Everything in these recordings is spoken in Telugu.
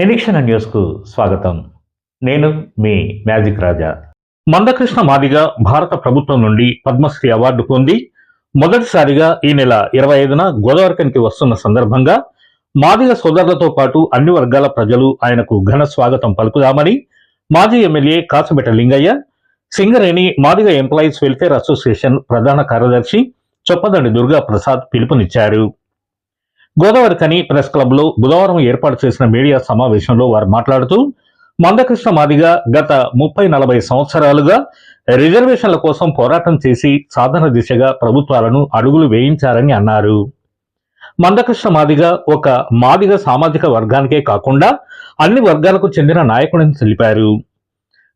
నిరీక్షణ న్యూస్కు స్వాగతం. నేను మీ మ్యాజిక్ రాజా. మందకృష్ణ మాదిగ భారత ప్రభుత్వం నుండి పద్మశ్రీ అవార్డు పొంది మొదటిసారిగా ఈ నెల ఇరవై ఐదున గోదావరికనికి వస్తున్న సందర్భంగా మాదిగ సోదరులతో పాటు అన్ని వర్గాల ప్రజలు ఆయనకు ఘన స్వాగతం పలుకుదామని మాజీ MLA Kasabetta Lingaiah Singareni Madiga employees welfare association ప్రధాన కార్యదర్శి చొప్పదండి దుర్గా ప్రసాద్ పిలుపునిచ్చారు. గోదావరికని ప్రెస్ క్లబ్లో బుధవారం ఏర్పాటు చేసిన మీడియా సమావేశంలో వారు మాట్లాడుతూ మందకృష్ణ మాదిగ గత ముప్పై నలభై సంవత్సరాలుగా రిజర్వేషన్ల కోసం పోరాటం చేసి సాధన దిశగా ప్రభుత్వాలను అడుగులు వేయించారని అన్నారు. మందకృష్ణ మాదిగ ఒక మాదిగ సామాజిక వర్గానికే కాకుండా అన్ని వర్గాలకు చెందిన నాయకుడని తెలిపారు.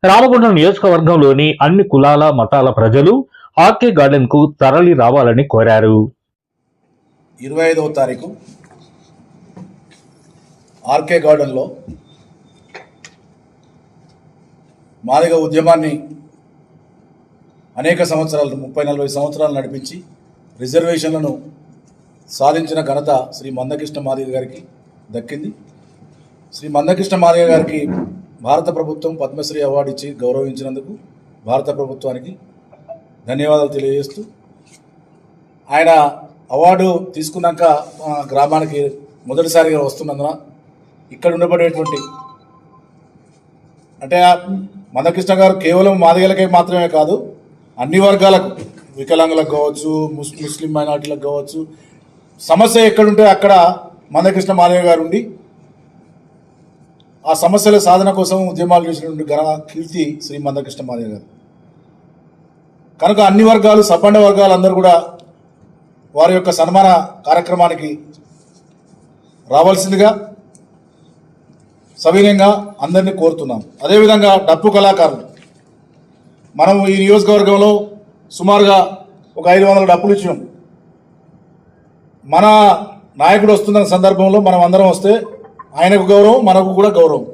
రామగుండం నియోజకవర్గంలోని అన్ని కులాల మతాల ప్రజలు ఆర్కే గార్డెన్కు తరలి రావాలని కోరారు. ఇరవై ఐదవ తారీఖు ఆర్కే గార్డెన్లో మాదిగ ఉద్యమాన్ని అనేక సంవత్సరాలు ముప్పై నలభై సంవత్సరాలు నడిపించి రిజర్వేషన్లను సాధించిన ఘనత శ్రీ మందకృష్ణ మాదిగ గారికి దక్కింది. శ్రీ మందకృష్ణ మాదిగ గారికి భారత ప్రభుత్వం పద్మశ్రీ అవార్డు ఇచ్చి గౌరవించినందుకు భారత ప్రభుత్వానికి ధన్యవాదాలు తెలియజేస్తూ ఆయన అవార్డు తీసుకున్నాక గ్రామానికి మొదటిసారిగా వస్తున్నందున ఇక్కడ ఉండబడేటువంటి. అంటే మందకృష్ణ గారు కేవలం మాదిగలకే మాత్రమే కాదు అన్ని వర్గాలకు వికలాంగులకు కావచ్చు ముస్ ముస్లిం మైనార్టీలకు కావచ్చు సమస్య ఎక్కడుంటే అక్కడ మందకృష్ణ మాలయ్య గారు ఉండి ఆ సమస్యల సాధన కోసం ఉద్యమాలు చేసినటువంటి ఘన కీర్తి శ్రీ మందకృష్ణ మాదిగ గారు. కనుక అన్ని వర్గాలు సపండ వర్గాలు అందరూ కూడా వారి యొక్క సన్మాన కార్యక్రమానికి రావాల్సిందిగా సవినయంగా అందరినీ కోరుతున్నాం. అదేవిధంగా డప్పు కళాకారులు. మనం ఈ నియోజకవర్గంలో సుమారుగా ఒక ఐదు వందల డప్పులు ఇచ్చినాం. మన నాయకుడు వస్తున్న సందర్భంలో మనం అందరం వస్తే ఆయనకు గౌరవం మనకు కూడా గౌరవం.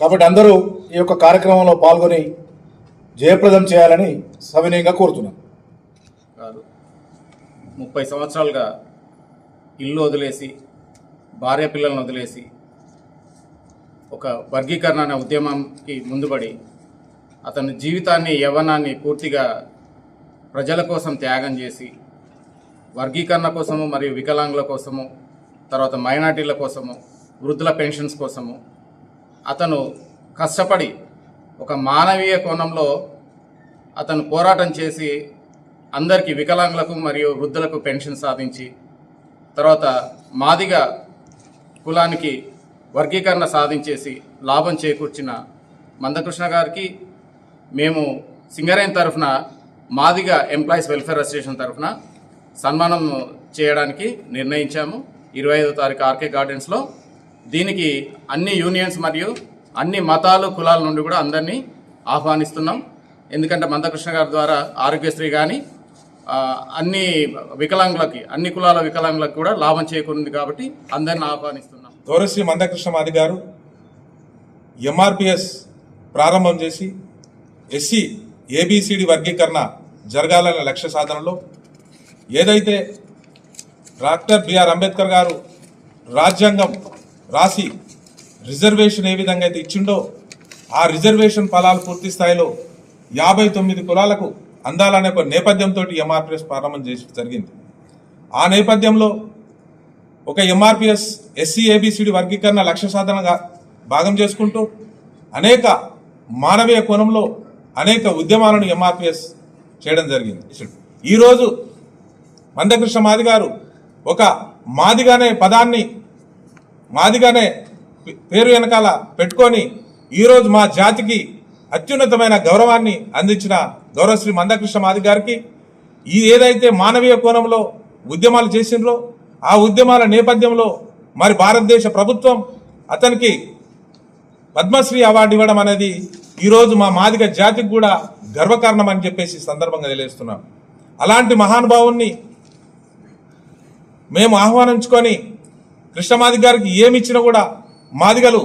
కాబట్టి అందరూ ఈ యొక్క కార్యక్రమంలో పాల్గొని జయప్రదం చేయాలని సవినయంగా కోరుతున్నాం. కాదు. ముప్పై సంవత్సరాలుగా ఇల్లు వదిలేసి భార్య పిల్లలను వదిలేసి ఒక వర్గీకరణ అనే ఉద్యమంకి ముందుపడి అతని జీవితాన్ని యవ్వనాన్ని పూర్తిగా ప్రజల కోసం త్యాగం చేసి వర్గీకరణ కోసము మరియు వికలాంగుల కోసము తర్వాత మైనార్టీల కోసము వృద్ధుల పెన్షన్స్ కోసము అతను కష్టపడి ఒక మానవీయ కోణంలో అతను పోరాటం చేసి అందరికీ వికలాంగులకు మరియు వృద్ధులకు పెన్షన్ సాధించి తర్వాత మాదిగ కులానికి వర్గీకరణ సాధించేసి లాభం చేకూర్చిన మందకృష్ణ గారికి మేము సింగరేణ్ తరఫున మాదిగ ఎంప్లాయీస్ వెల్ఫేర్ అసోసియేషన్ తరఫున సన్మానం చేయడానికి నిర్ణయించాము. ఇరవై ఐదో తారీఖు ఆర్కే గార్డెన్స్లో దీనికి అన్ని యూనియన్స్ మరియు అన్ని మతాలు కులాల నుండి కూడా అందరినీ ఆహ్వానిస్తున్నాం. ఎందుకంటే మందకృష్ణ గారి ద్వారా ఆరోగ్యశ్రీ కానీ అన్ని వికలాంగులకి అన్ని కులాల వికలాంగులకు కూడా లాభం చేకూరింది కాబట్టి అందరిని ఆహ్వానిస్తున్నాం. గౌరవశ్రీ మందకృష్ణ మాది గారు ఎంఆర్పిఎస్ ప్రారంభం చేసి ఎస్సీ ఏబిసిడి వర్గీకరణ జరగాలనే లక్ష్య సాధనలో ఏదైతే డాక్టర్ బిఆర్ అంబేద్కర్ గారు రాజ్యాంగం రాసి రిజర్వేషన్ ఏ విధంగా అయితే ఇచ్చిండో ఆ రిజర్వేషన్ ఫలాలు పూర్తి స్థాయిలో యాభై తొమ్మిది కులాలకు అందాలనే ఒక నేపథ్యంతో ఎంఆర్పిఎస్ ప్రారంభం చేసి జరిగింది. ఆ నేపథ్యంలో ఒక ఎంఆర్పిఎస్ ఎస్సీ ఏబిసిడి వర్గీకరణ లక్ష్య సాధనగా భాగం చేసుకుంటూ అనేక మానవీయ కోణంలో అనేక ఉద్యమాలను ఎంఆర్పిఎస్ చేయడం జరిగింది. ఈరోజు మందకృష్ణ మాది గారు ఒక మాదిగానే పదాన్ని మాదిగానే పేరు వెనకాల పెట్టుకొని ఈరోజు మా జాతికి అత్యున్నతమైన గౌరవాన్ని అందించిన గౌరవశ్రీ మందకృష్ణ మాది గారికి ఈ ఏదైతే మానవీయ కోణంలో ఉద్యమాలు చేసిండ్రో ఆ ఉద్యమాల నేపథ్యంలో మరి భారతదేశ ప్రభుత్వం అతనికి పద్మశ్రీ అవార్డు ఇవ్వడం అనేది ఈరోజు మా మాదిగ జాతికి కూడా గర్వకారణం అని చెప్పేసి సందర్భంగా తెలియజేస్తున్నాం. అలాంటి మహానుభావుణ్ణి మేము ఆహ్వానించుకొని కృష్ణమాది గారికి ఏమి ఇచ్చినా కూడా మాదిగలు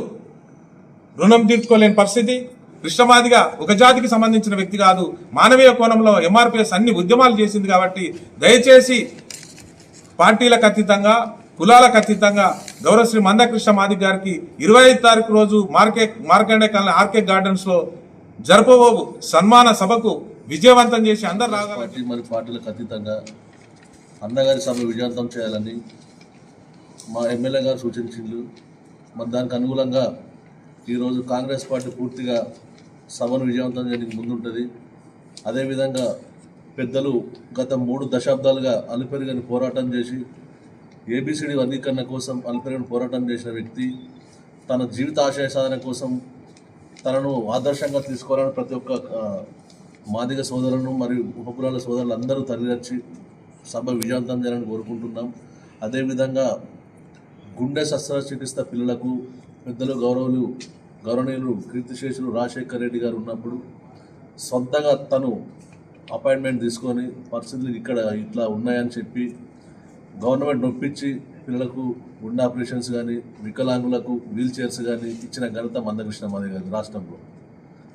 రుణం తీర్చుకోలేని పరిస్థితి. కృష్ణమాదిగా ఒక జాతికి సంబంధించిన వ్యక్తి కాదు. మానవీయ కోణంలో ఎంఆర్పిఎస్ అన్ని ఉద్యమాలు చేసింది కాబట్టి దయచేసి పార్టీలకు అతీతంగా కులాలకు అతీతంగా గౌరవశ్రీ మందకృష్ణ మాదిక్ గారికి ఇరవై ఐదు తారీఖు రోజు మార్కే మార్కండే కాలనీ ఆర్కే గార్డెన్స్లో జరపబోవు సన్మాన సభకు విజయవంతం చేసి అందరు రాగలరు మరి పార్టీలకు అతీతంగా అన్నగారి సభ విజయవంతం చేయాలని మా ఎమ్మెల్యే గారు సూచించిండ్రు. మరి దానికి అనుగుణంగా ఈరోజు కాంగ్రెస్ పార్టీ పూర్తిగా సభను విజయవంతం చేయడానికి ముందుంటుంది. అదేవిధంగా పెద్దలు గత మూడు దశాబ్దాలుగా అలుపెరుగని పోరాటం చేసి ఏబిసిడి వర్గీకరణ కోసం అలుపెరుగని పోరాటం చేసిన వ్యక్తి తన జీవిత ఆశయ సాధన కోసం తనను ఆదర్శంగా తీసుకోవాలని ప్రతి ఒక్క మాదిగ సోదరులను మరియు ఉపకులాల సోదరులు అందరూ తరలివచ్చి సభ విజయవంతం చేయాలని కోరుకుంటున్నాం. అదేవిధంగా గుండె శస్త్రచికిత్స పిల్లలకు పెద్దలు గౌరవులు గౌరవనీయులు కీర్తిశేషులు రాజశేఖర్ రెడ్డి గారు ఉన్నప్పుడు సొంతగా తను అపాయింట్మెంట్ తీసుకొని పరిస్థితులు ఇక్కడ ఇట్లా ఉన్నాయని చెప్పి గవర్నమెంట్ నొప్పించి పిల్లలకు గుండె ఆపరేషన్స్ కానీ వికలాంగులకు వీల్ చైర్స్ కానీ ఇచ్చిన ఘనత మందకృష్ణ మాది గారి రాష్ట్రంలో.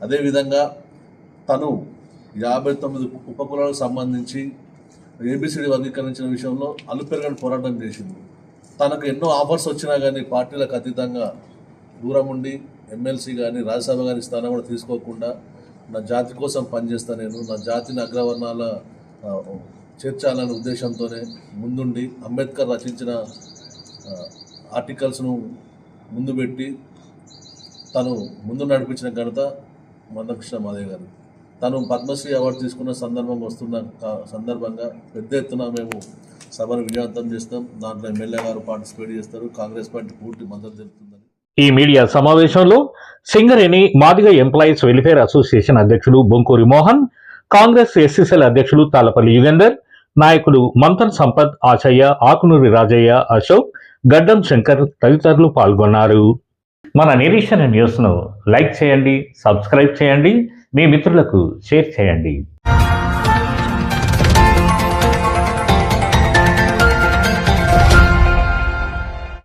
అదేవిధంగా తను యాభై తొమ్మిది ఉపకులాలకు సంబంధించి ఏబిసిడి వర్గీకరించిన విషయంలో అలుపెరగని పోరాటం చేసింది. తనకు ఎన్నో ఆఫర్స్ వచ్చినా కానీ పార్టీలకు అతీతంగా దూరం ఉండి ఎమ్మెల్సీ కానీ రాజ్యసభ కానీ స్థానం కూడా తీసుకోకుండా నా జాతి కోసం పనిచేస్తా నేను నా జాతిని అగ్రవర్ణాల చేర్చాలనే ఉద్దేశంతోనే ముందుండి అంబేద్కర్ రచించిన ఆర్టికల్స్ను ముందు పెట్టి తను ముందు నడిపించిన ఘనత మందకృష్ణ మాదేవ్ గారు తను పద్మశ్రీ అవార్డు తీసుకున్న సందర్భం వస్తున్న సందర్భంగా పెద్ద ఎత్తున మేము సభను విజయవంతం చేస్తాం. దాంట్లో ఎమ్మెల్యే గారు పార్టిసిపేట్ చేస్తారు. కాంగ్రెస్ పార్టీ పూర్తి మద్దతు తెలుపుతుందని. ఈ మీడియా సమావేశంలో Singareni Madiga employees welfare association అధ్యక్షుడు బొంకూరి మోహన్ కాంగ్రెస్ ఎస్సీసీల అధ్యక్షుడు తాలపల్లి యుగేందర్ నాయకులు మంతన్ సంపత్ ఆచయ్య ఆకునూరి రాజయ్య అశోక్ గడ్డం శంకర్ తదితరులు పాల్గొన్నారు. మన నిరీక్షణ న్యూస్ను లైక్ చేయండి సబ్స్క్రైబ్ చేయండి మీ మిత్రులకు షేర్ చేయండి.